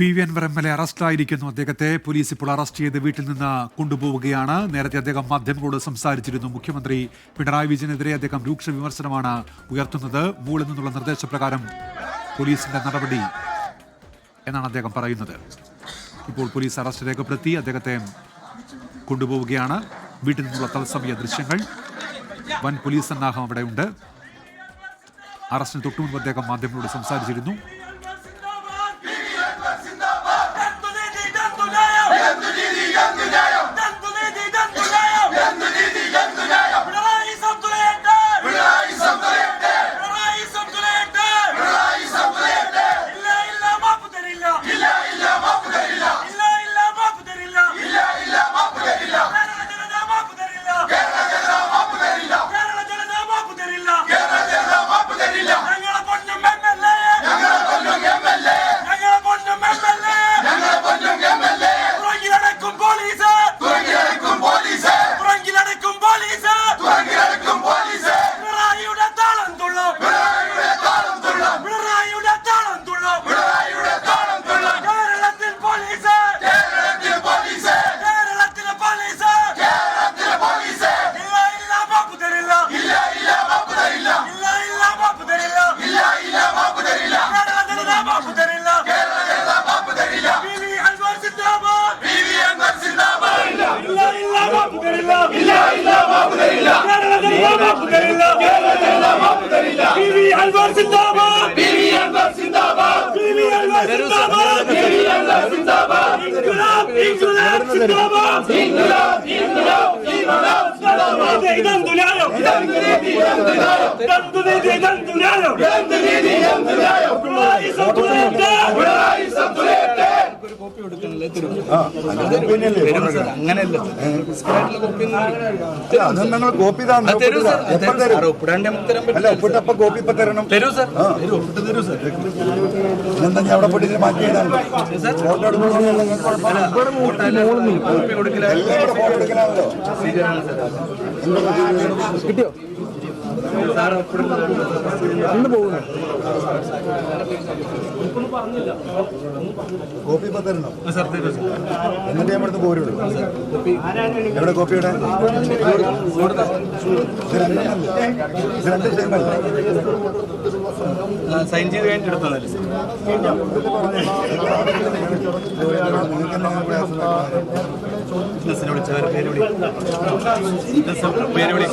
P V Anwar M അദ്ദേഹത്തെ police ഇപ്പോൾ arrest ചെയ്ത് വീട്ടിൽ നിന്ന് കൊണ്ടുപോവുകയാണ്. നേരത്തെ അദ്ദേഹം മാധ്യമങ്ങളോട് സംസാരിച്ചിരുന്നു. മുഖ്യമന്ത്രി പിണറായി വിജയനെതിരെ അദ്ദേഹം രൂക്ഷ വിമർശനമാണ് ഉയർത്തുന്നത്. മുകളിൽ നിന്നുള്ള നിർദ്ദേശപ്രകാരം പോലീസിന്റെ നടപടി എന്നാണ് അദ്ദേഹം പറയുന്നത്. ഇപ്പോൾ പോലീസ് അറസ്റ്റ് രേഖപ്പെടുത്തി അദ്ദേഹത്തെ കൊണ്ടുപോവുകയാണ്. വീട്ടിൽ നിന്നുള്ള തത്സമയ ദൃശ്യങ്ങൾ. വൻ പോലീസ് സന്നാഹം അവിടെയുണ്ട്. അറസ്റ്റിന് തൊട്ടുമുമ്പ് അദ്ദേഹം മാധ്യമങ്ങളോട് സംസാരിച്ചിരുന്നു. Just പി വി അൻവർ സിന്ദാബാദ്! പി വി അൻവർ സിന്ദാബാദ്! ഇൻക്ലാബ് ഇൻക്ലാബ് സിന്ദാബാദ്! ഇതെന്തു ന്യായം ഇതെന്തു നീതി ഇതെന്തു ന്യായം പിണറായി സത്തുലേറ്റ് അങ്ങനെയല്ല. അത് ഞങ്ങൾ കോപ്പി തരും അല്ല ഒപ്പിട്ടപ്പോ കോപ്പി ഇപ്പൊ തരണം. തരൂ സാർ. ആ. ഇതെന്താ ഞാൻ അവിടെ പോയിട്ട് മാറ്റി എഴുതാൻ ഫോട്ടോ എടുക്കണം കോപ്പി കൊടുക്കില്ല. എല്ലാം ഇവിടെ ഫോട്ടോ എടുക്കലാണല്ലോ. കിട്ടിയോ? സാർ പോകുന്നു കോപ്പി സാർ എന്നിട്ട് ഞാൻ ഇവിടുന്ന് പോരുള്ളൂ എവിടെ ഇത് രണ്ടെണ്ണല്ലേ രണ്ട് സെയിം അല്ലേ സൈൻ ചെയ്ത് കഴിഞ്ഞിട്ട് എടുത്തതല്ലേ നിങ്ങൾക്ക് ബിസിനസിനെ വിളിച്ചവർ പേര് വിളി ബിസിനസ് പേര്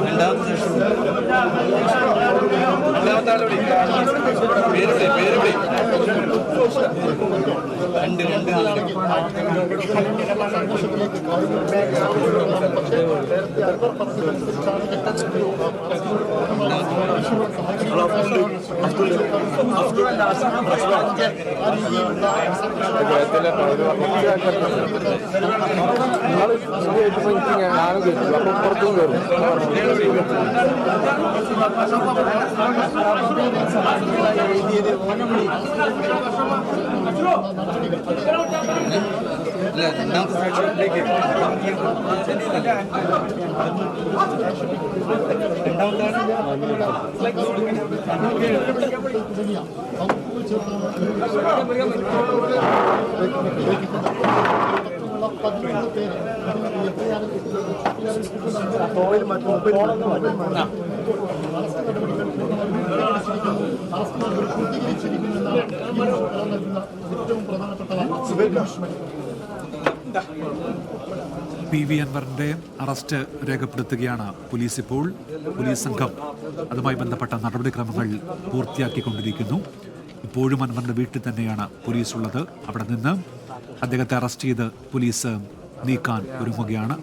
രണ്ടാമത്തെ രണ്ടാമത്തെ ആളെ വിളി പേര് വിളി. പേര് വിളി രണ്ട് രണ്ട് ആളുകൾ ഇല്ല രണ്ടാമത്തെ സെഷനിലേക്ക് രണ്ടാമത്തെ പി വി അൻവറിന്റെ അറസ്റ്റ് രേഖപ്പെടുത്തുകയാണ് പോലീസ് ഇപ്പോൾ. പോലീസ് സംഘം അതുമായി ബന്ധപ്പെട്ട നടപടിക്രമങ്ങൾ പൂർത്തിയാക്കിക്കൊണ്ടിരിക്കുന്നു. ഇപ്പോഴും അൻവറിന്റെ വീട്ടിൽ തന്നെയാണ് പോലീസ് ഉള്ളത് അവിടെ നിന്ന് അദ്ദേഹത്തെ അറസ്റ്റ് ചെയ്ത് പോലീസ് നീക്കാൻ ഒരുങ്ങുകയാണ്.